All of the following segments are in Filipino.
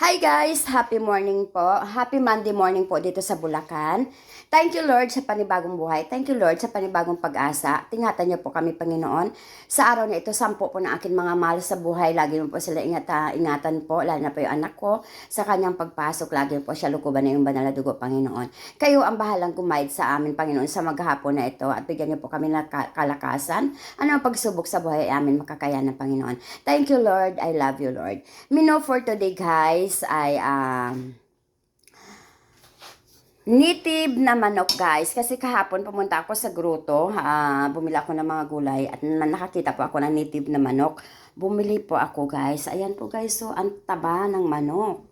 Hi guys! Happy morning po. Happy Monday morning po dito sa Bulacan. Thank you Lord sa panibagong buhay. Thank you Lord sa panibagong pag-asa. Tingatan niyo po kami Panginoon. Sa araw na ito, sampo po ng aking mga mahal sa buhay. Lagi mo po sila ingat, ingatan po, lalo na po yung anak ko. Sa kanyang pagpasok, lagi po siya lukuban na yung banal na dugo, Panginoon. Kayo ang bahalang gumaid sa amin, Panginoon, sa maghapon na ito. At bigyan niyo po kami ng ka- kalakasan. Ano ang pagsubok sa buhay ay amin makakayanan, Panginoon. Thank you Lord. I love you Lord. Mino for today guys ay um, native na manok guys. Kasi kahapon pumunta ako sa gruto, ah, bumili ako ng mga gulay at na- nakakita po ako ng native na manok. Bumili po ako guys. Ayan po guys, so ang taba ng manok.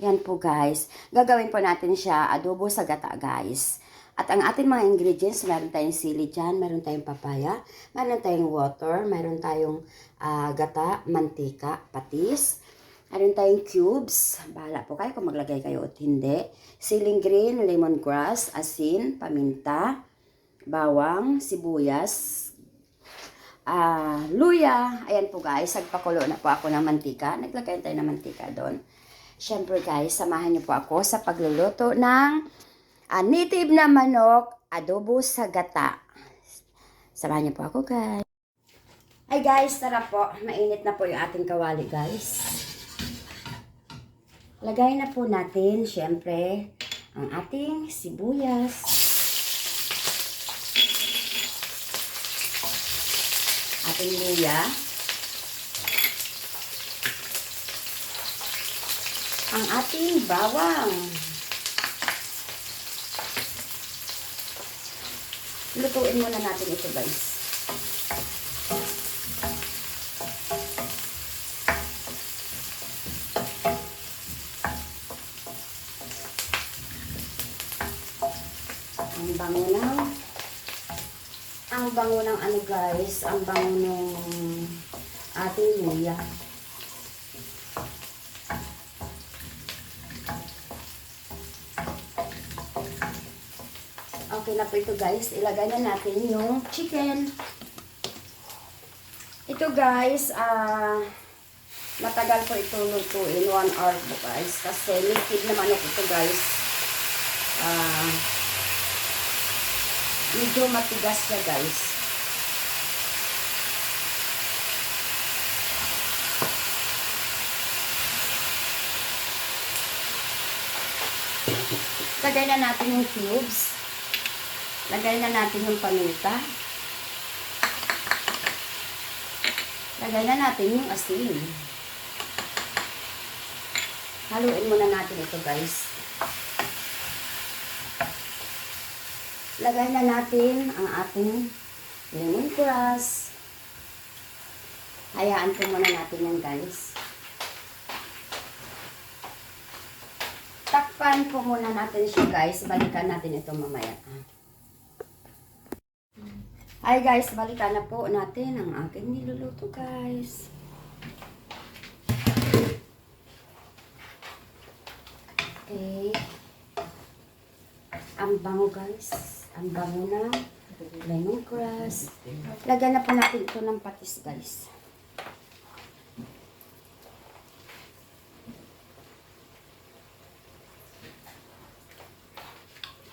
Ayan po guys. Gagawin po natin siya adobo sa gata guys. At ang ating mga ingredients, meron tayong sili dyan, meron tayong papaya, meron tayong water, meron tayong ah, gata, mantika, patis, meron tayong cubes. Bahala po kayo kung maglagay kayo at hindi. Siling green, lemongrass, asin, paminta, bawang, sibuyas, ah luya. Ayan po guys, nagpakulo na po ako ng mantika. Naglagay tayo ng mantika doon. Siyempre guys, samahan niyo po ako sa pagluluto ng ah, native na manok adobo sa gata. Samahan niyo po ako guys. Ay guys, tara po. Mainit na po yung ating kawali guys. Lagay na po natin, syempre, ang ating sibuyas. Ating luya. Ang ating bawang. Lutuin muna natin ito guys. Ang bango ng ang bango ng ano guys, ang bango ng ating luya. Okay na po ito guys. Ilagay na natin yung chicken. Ito guys, ah matagal po ito lutuin. One hour po guys. Kasi liquid naman ito guys. Ah medyo matigas siya guys. Lagay na natin yung cubes. Lagay na natin yung paminta. Lagay na natin yung asin. Haluin muna natin ito guys. Lagay na natin ang ating lemongrass. Hayaan po muna natin yan guys. Takpan po muna natin siya guys. Balikan natin ito mamaya. Hi guys, balikan na po natin ang aking niluluto guys. Okay. Ang bango guys. Ang bango na lemongrass. Lagyan na po natin ito ng patis guys.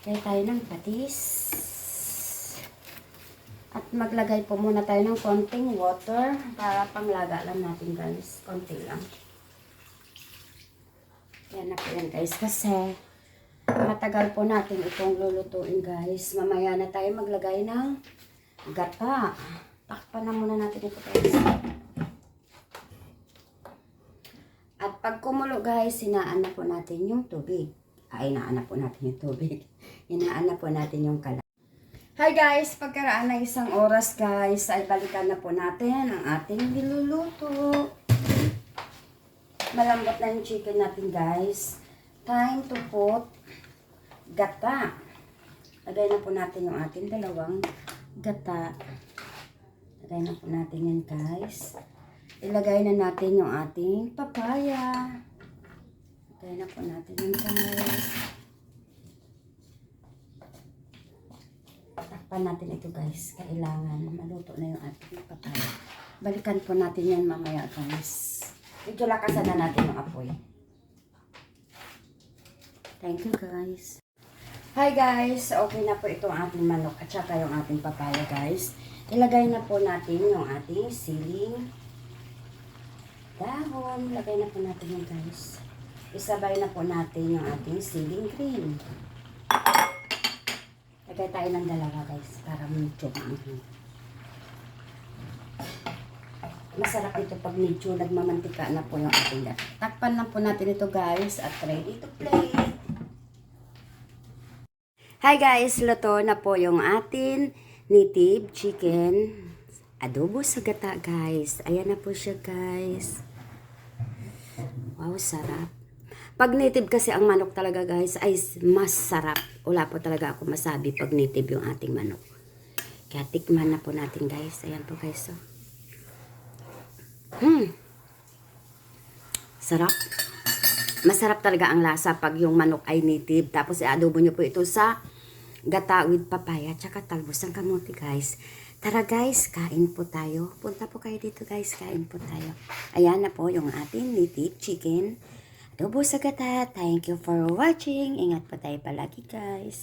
Lagay tayo ng patis. At maglagay po muna tayo ng konting water para panglaga lang natin guys. Konti lang. Yan na po yan guys. Kasi matagal po natin itong lulutuin guys. Mamaya na tayo maglagay ng gata. Takpan na muna natin ito guys. At pag kumulo guys, hinaan na po natin yung tubig. Ay, hinaan na po natin yung tubig. Hinaan na po natin yung kalan. Hi guys! Pagkaraan ng isang oras guys, ay balikan na po natin ang ating niluluto. Malambot na yung chicken natin guys. Time to put gata. Lagay na po natin yung ating dalawang gata. Lagay na po natin yan guys. Ilagay na natin yung ating papaya. Lagay na po natin yan guys. Takpan natin ito guys. Kailangan maluto na yung ating papaya. Balikan po natin yan mamaya guys. Medyo lakasan na natin yung apoy. Thank you guys. Hi guys! Okay na po itong ating manok at saka yung ating papaya guys. Ilagay na po natin yung ating siling dahon. Lagay na po natin yan guys. Isabay na po natin yung ating siling green. Lagay tayo ng dalawa guys para medyo maanghang. Masarap ito pag medyo nagmamantika na po yung ating dahon. Takpan lang po natin ito guys at ready to plate. Hi guys, luto na po yung atin native chicken adobo sa gata guys. Ayan na po siya guys. Wow, sarap. Pag native kasi ang manok talaga guys ay mas sarap. Wala po talaga ako masabi pag native yung ating manok. Kaya tikman na po natin guys. Ayan po guys. Oh. Hmm. Sarap. Masarap talaga ang lasa pag yung manok ay native. Tapos i-adobo nyo po ito sa gata with papaya tsaka talbos ng kamote guys. Tara guys, kain po tayo. Punta po kayo dito guys, kain po tayo. Ayan na po yung ating native chicken. Adobo sa gata. Thank you for watching. Ingat po tayo palagi guys.